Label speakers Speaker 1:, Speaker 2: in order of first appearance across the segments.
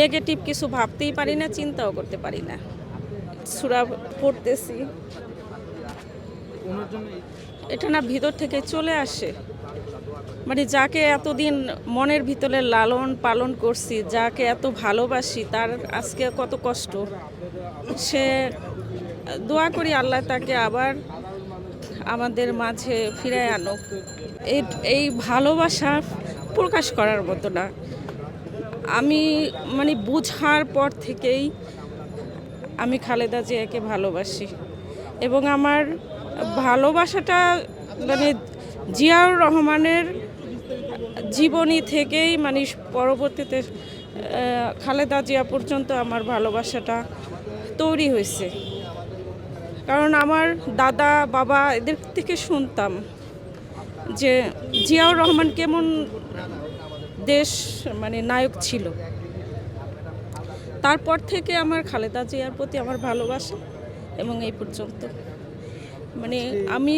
Speaker 1: Negative কিছু ভাবতেই পারি না, চিন্তাও করতে পারি না। সুরা পড়তেছি। এটা না ভিতর থেকে চলে আসে। মানে যাকে এতদিন মনের ভিতরে লালন পালন করছি, যাকে এত ভালোবাসি, তার আজকে কত কষ্ট। সে দোয়া করি আল্লাহ তাকে আবার আমাদের মাঝে ফিরে আনুক। এই ভালোবাসা প্রকাশ করার মতো না। আমি মানে বুঝার পর থেকেই আমি খালেদা জিয়াকে ভালোবাসি। এবং আমার ভালোবাসাটা মানে জিয়াউর রহমানের জীবনী থেকেই মানে পরবর্তীতে খালেদা জিয়া পর্যন্ত আমার ভালোবাসাটা তৈরি হয়েছে। কারণ আমার দাদা, বাবা এদের থেকে শুনতাম যে জিয়াউর রহমান কেমন দেশ মানে নায়ক ছিল। তারপর থেকে আমার খালেদা জিয়ার প্রতি আমার ভালোবাসা এবং এই পর্যন্ত। মানে আমি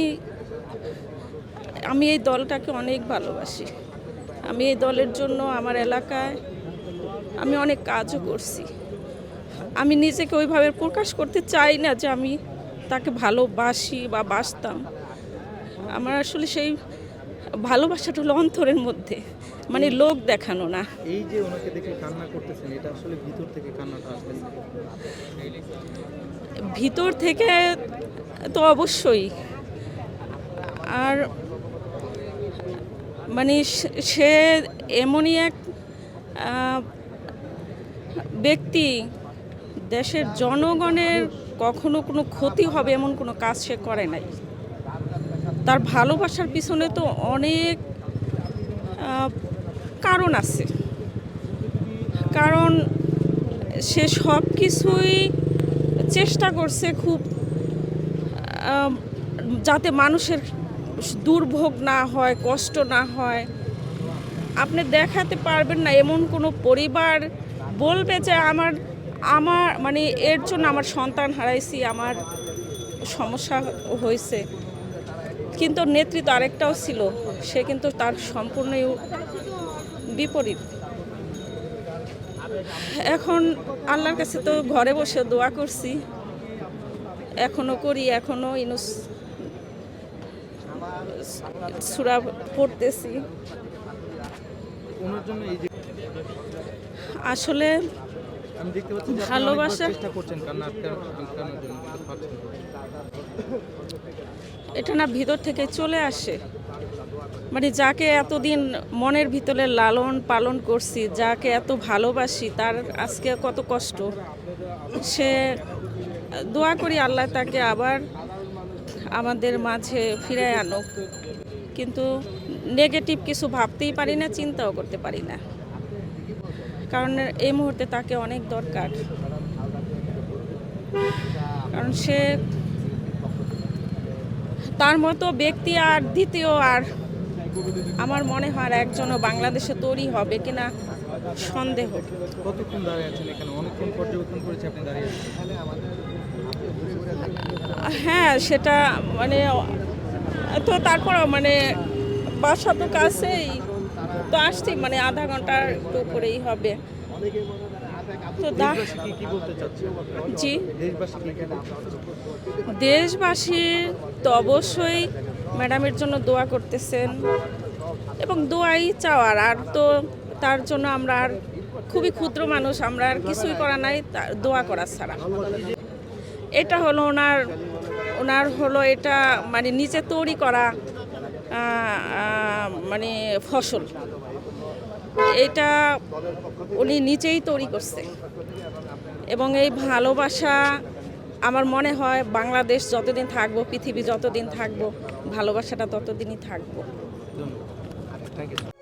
Speaker 1: আমি এই দলটাকে অনেক ভালোবাসি। আমি এই দলের জন্য আমার এলাকায় আমি অনেক কাজও করছি। আমি নিজেকে ওইভাবে প্রকাশ করতে চাই না যে আমি তাকে ভালোবাসি বা বাসতাম। আমার আসলে সেই ভালোবাসাটা হলো অন্তরের মধ্যে মানে লোক দেখানো না।
Speaker 2: এই যে ওনাকে দেখে কান্না করতেছেন এটা আসলে ভিতর থেকে কান্নাটা আসতেছে
Speaker 1: ভিতর থেকে তো অবশ্যই। আর মানে সে- সে এমনই এক ব্যক্তি দেশের জনগণের কখনো কোনো ক্ষতি হবে এমন কোনো কাজ সে করে নাই। তার ভালোবাসার পিছনে তো অনেক কারণ আছে। কারণ সে সব কিছুই চেষ্টা করছে খুব যাতে মানুষের দুর্ভোগ না হয়, কষ্ট না হয়। আপনি দেখাতে পারবেন না, এমন কোনো পরিবার বলবে যে আমার আমার মানে এর জন্য আমার সন্তান হারাইছি, আমার সমস্যা হয়েছে। কিন্তু নেতৃত্ব আরেকটাও ছিল, সে কিন্তু তার সম্পূর্ণই বিপরীত। এখন আল্লাহর কাছে তো ঘরে বসে দোয়া করছি। এখনও করি, এখনও ইনুস সুরা পড়তেছি। আসলে ভালোবাসা- এটা না ভিতর থেকে চলে আসে। মানে যাকে এতদিন মনের ভিতরে লালন পালন করছি, যাকে এত ভালোবাসি, তার আজকে কত কষ্ট। সে দোয়া করি আল্লাহ তাকে আবার আমাদের মাঝে ফিরে আনুক। কিন্তু নেগেটিভ কিছু ভাবতেই পারি না, চিন্তাও করতে পারি না। কারণ এই মুহূর্তে তাকে অনেক দরকার। কারণ সে তার মতো ব্যক্তি আর দ্বিতীয় আর আমার মনে হয় আর একজনও বাংলাদেশে তৈরি হবে কিনা সন্দেহ।
Speaker 2: কতক্ষণ দাঁড়িয়ে আছেন এখানে? অনেকক্ষণ পর্যবেক্ষণ করেছে আপনি দাঁড়িয়ে
Speaker 1: হ্যাঁ সেটা মানে তো তারপরও মানে বাসা তো কাছেই তো আসছি মানে আধা ঘণ্টার একটু উপরেই হবে। তো জি? দেশবাসীর তো অবশ্যই ম্যাডামের জন্য দোয়া করতেছেন এবং দোয়াই চাওয়ার। আর তো তার জন্য আমরা আর খুবই ক্ষুদ্র মানুষ আমরা আর কিছুই করা নাই দোয়া করা ছাড়া। এটা হলো ওনার ওনার হলো এটা মানে নিচে তৈরি করা মানে ফসল। এটা উনি নিচেই তৈরি করছে। এবং এই ভালোবাসা আমার মনে হয় বাংলাদেশ যতদিন থাকব, পৃথিবী যতদিন থাকব, ভালোবাসাটা ততদিনই থাকব।
Speaker 2: ইউ